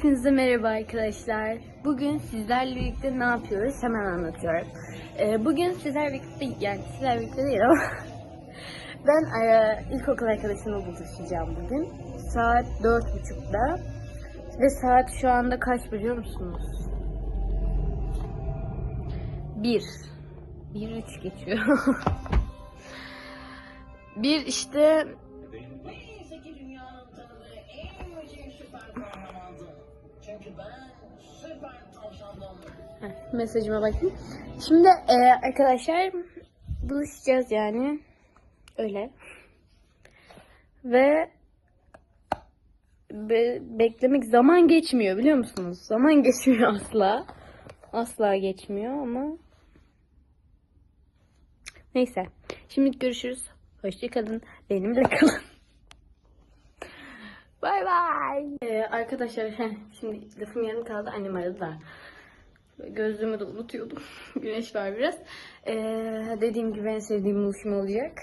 Hepinize merhaba arkadaşlar. Bugün sizlerle birlikte ne yapıyoruz hemen anlatıyorum. Ee, bugün sizlerle birlikte, yani sizlerle birlikte değil ama ben e, ilkokul arkadaşımla buluşacağım bugün. Saat dört buçukta ve saat şu anda kaç biliyor musunuz? Bir. Bir üç geçiyor. bir işte Çünkü ben mesajıma bakayım. Şimdi e, arkadaşlar buluşacağız yani. Öyle. Ve be- beklemek zaman geçmiyor biliyor musunuz? Zaman geçmiyor asla. Asla geçmiyor ama neyse. Şimdi görüşürüz. Hoşçakalın. Benimle kalın. Ee, arkadaşlar şimdi lafım yarım kaldı. Annem aradı da. Gözlüğümü de unutuyordum. Güneş var biraz. Ee, dediğim gibi en sevdiğim buluşma olacak.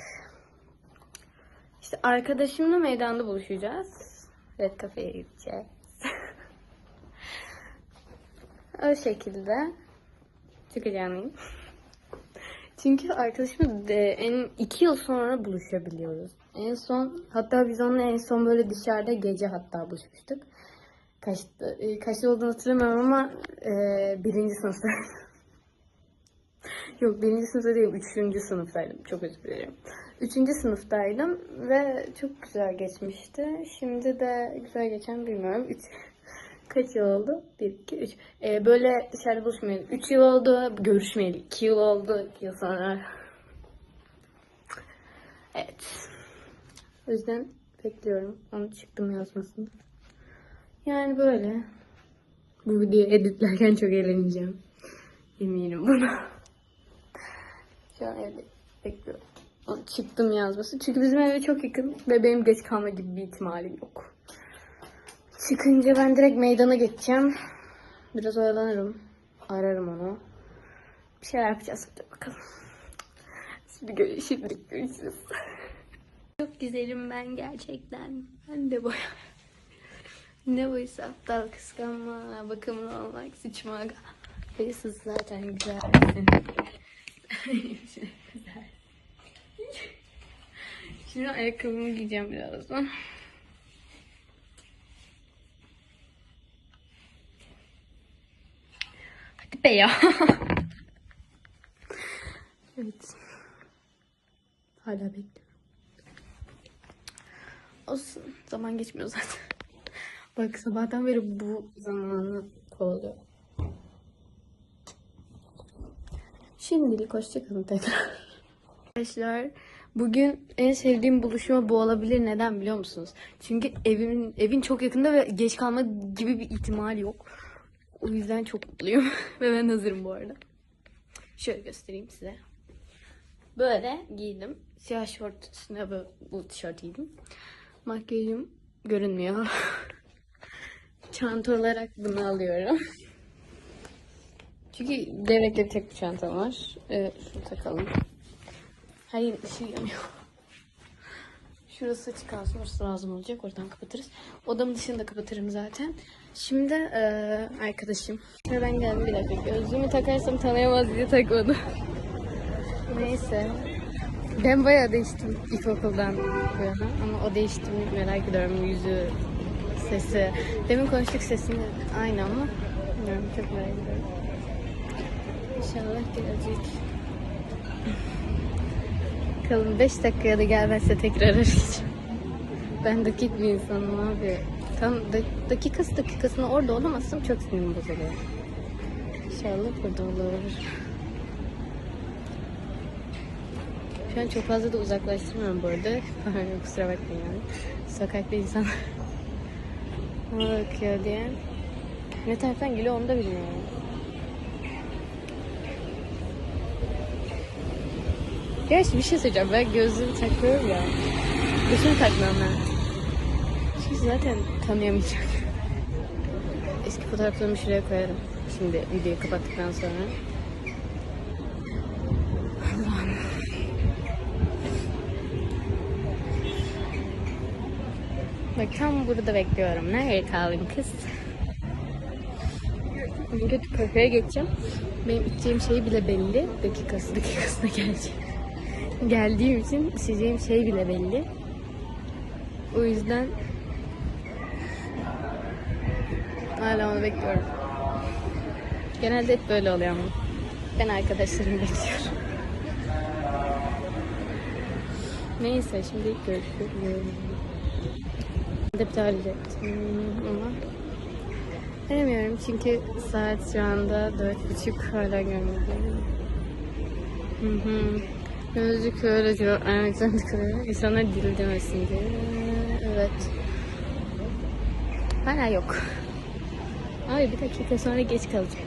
İşte arkadaşımla meydanda buluşacağız. Red Cafe'ye gideceğiz. o şekilde. Çok heyecanlıyım. Çünkü arkadaşımla de en iki yıl sonra buluşabiliyoruz. En son hatta biz onunla en son böyle dışarıda gece hatta buluşmuştuk. Kaçta, e, kaçta olduğunu hatırlamıyorum ama e, birinci sınıfta. Yok birinci sınıfta değil, üçüncü sınıftaydım. Çok özür dilerim. Üçüncü sınıftaydım ve çok güzel geçmişti. Şimdi de güzel geçen bilmiyorum. Üç, kaç yıl oldu? Bir, iki, üç. E, böyle dışarıda buluşmayalım. Üç yıl oldu, görüşmeyeli. İki yıl oldu, iki yıl sonra. Evet. O yüzden bekliyorum. Onu çıktım yazmasını. Yani böyle. Bu videoyu editlerken çok eğleneceğim. Eminim buna. Şu an evde bekliyorum. Onu Çıktım yazması. Çünkü bizim eve çok yakın ve benim geç kalma gibi bir ihtimalim yok. Çıkınca ben direkt meydana geçeceğim. Biraz oyalanırım. Ararım onu. Bir şeyler yapacağız. Hadi bakalım. Şimdi görüşürüz. Görüşürüz. Çok güzelim ben gerçekten. Ben de boya. Ne ise aptal kıskanma, bakımlı olmak, sıçmak. Sayısız zaten güzelsin. Güzel. Şimdi ayakkabımı giyeceğim birazdan. Hadi be ya. evet. Hala bekliyorum. Olsun. Zaman geçmiyor zaten. Bak sabahtan beri bu zamanı kovalıyor. Şimdilik hoşçakalın tekrar. Arkadaşlar bugün en sevdiğim buluşma bu olabilir. Neden biliyor musunuz? Çünkü evimin evin çok yakında ve geç kalma gibi bir ihtimal yok. O yüzden çok mutluyum. ve ben hazırım bu arada. Şöyle göstereyim size. Böyle giydim. Siyah şort üstüne bu, tişört giydim. Makyajım görünmüyor. Çanta olarak bunu alıyorum. Çünkü devrekli bir tek bir çantam var. Ee, şunu takalım. Hayır ışığı yanıyor. Şurası açık kalsın. Lazım olacak. Oradan kapatırız. Odamın dışını da kapatırım zaten. Şimdi eee, arkadaşım. Ve ben geldim bir dakika. Gözlüğümü takarsam tanıyamaz diye takmadım. Neyse. Ben bayağı değiştim ilkokuldan bu yana. Ama o değiştiğini merak ediyorum. Yüzü, sesi. Demin konuştuk sesini aynı ama. Bilmiyorum, çok merak ediyorum. İnşallah gelecek. Bakalım 5 dakikaya da gelmezse tekrar arayacağım. Ben dakik bir insanım abi. Tam da- dakikası dakikasına orada olamazsam çok sinirim bozuluyor. İnşallah burada olur. Şu an çok fazla da uzaklaştırmıyorum bu arada. Kusura bakmayın yani. Sokakta insan bana bakıyor diye. Ne taraftan geliyor onu da bilmiyorum. Gerçi bir şey söyleyeceğim. Ben gözlüğümü takıyorum ya. Gözümü takmam ben. Çünkü zaten tanıyamayacak. Eski fotoğraflarımı şuraya koyarım. Şimdi videoyu kapattıktan sonra. Bak tam burada bekliyorum. Nereye kaldın kız? En kötü kafeye geçeceğim. Benim içeceğim şey bile belli. Dakikası dakikasına geleceğim. Geldiğim için içeceğim şey bile belli. O yüzden hala onu bekliyorum. Genelde hep böyle oluyor ama. Ben arkadaşlarımı bekliyorum. Neyse şimdi görüşürüz. De arayacaktım ama Veremiyorum çünkü saat şu anda dört buçuk hala görmedim. Hı hı. Gözlük öyle zorunda kalıyor. İnsanlar dil demesin diye. Evet. Hala yok. Abi bir dakika sonra geç kalacak.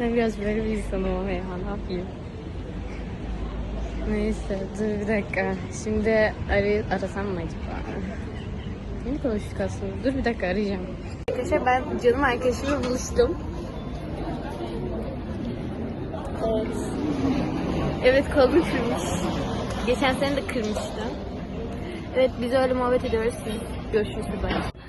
Ben biraz böyle bir insanım ama ya ne yapayım. Neyse dur bir dakika. Şimdi arayı arasam mı acaba? Yeni konuştuk aslında. Dur bir dakika arayacağım. Arkadaşlar ben canım arkadaşımla buluştum. Evet. Evet kolunu kırmış. Geçen sene de kırmıştı. Evet biz öyle muhabbet ediyoruz. Siz görüşürüz bye.